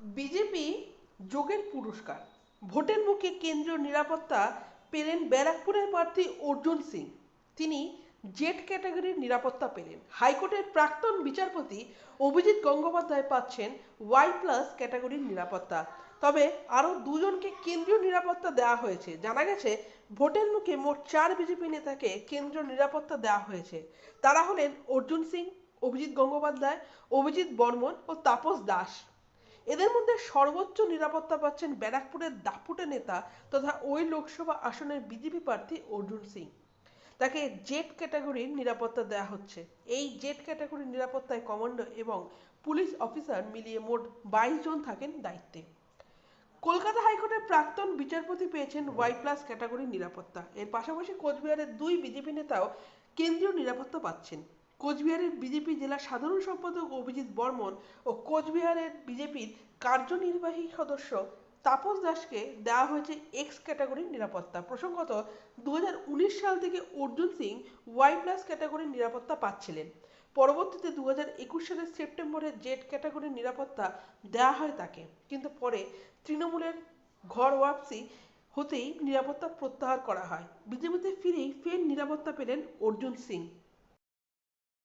BJP যোগের পুরস্কার। ভোটের মুখে কেন্দ্রীয় নিরাপত্তা পেলেন ব্যারাকপুরের প্রার্থী অর্জুন সিং। তিনি জেড ক্যাটাগরির নিরাপত্তা পেলেন। হাইকোর্টের প্রাক্তন বিচারপতি অভিজিৎ গঙ্গোপাধ্যায় পাচ্ছেন ওয়াই প্লাস ক্যাটাগরির নিরাপত্তা। তবে আরও দুজনকে কেন্দ্রীয় নিরাপত্তা দেওয়া হয়েছে। জানা গেছে, ভোটের মুখে মোট চার বিজেপি নেতাকে কেন্দ্রীয় নিরাপত্তা দেওয়া হয়েছে। তারা হলেন অর্জুন সিং, অভিজিৎ গঙ্গোপাধ্যায়, অভিজিৎ বর্মন ও তাপস দাস। এদের মধ্যে সর্বোচ্চ নিরাপত্তা পাচ্ছেন ব্যারাকপুরের দাপুটে নেতা তথা ওই লোকসভা আসনের বিজেপি প্রার্থী অর্জুন সিং। তাকে জেড ক্যাটাগরির নিরাপত্তা দেওয়া হচ্ছে। এই জেড ক্যাটাগরির নিরাপত্তায় কমান্ডো এবং পুলিশ অফিসার মিলিয়ে মোট বাইশ জন থাকেন দায়িত্বে। কলকাতা হাইকোর্টের প্রাক্তন বিচারপতি পেয়েছেন ওয়াই প্লাস ক্যাটাগরির নিরাপত্তা। এর পাশাপাশি কোচবিহারের দুই বিজেপি নেতাও কেন্দ্রীয় নিরাপত্তা পাচ্ছেন। কোচবিহারের বিজেপি জেলা সাধারণ সম্পাদক অভিজিৎ বর্মন ও কোচবিহারের বিজেপির কার্যনির্বাহী সদস্য তাপস দাসকে দেওয়া হয়েছে এক্স ক্যাটাগরির নিরাপত্তা। প্রসঙ্গত দু হাজার উনিশ সাল থেকে অর্জুন সিং ওয়াই প্লাস ক্যাটাগরির নিরাপত্তা পাচ্ছিলেন। পরবর্তীতে দু হাজার একুশ সালের সেপ্টেম্বরে জেড ক্যাটাগরির নিরাপত্তা দেওয়া হয় তাকে। কিন্তু পরে তৃণমূলের ঘর ওয়াপসি হতেই নিরাপত্তা প্রত্যাহার করা হয়। বিজেপিতে ফিরেই ফের নিরাপত্তা পেলেন অর্জুন সিং।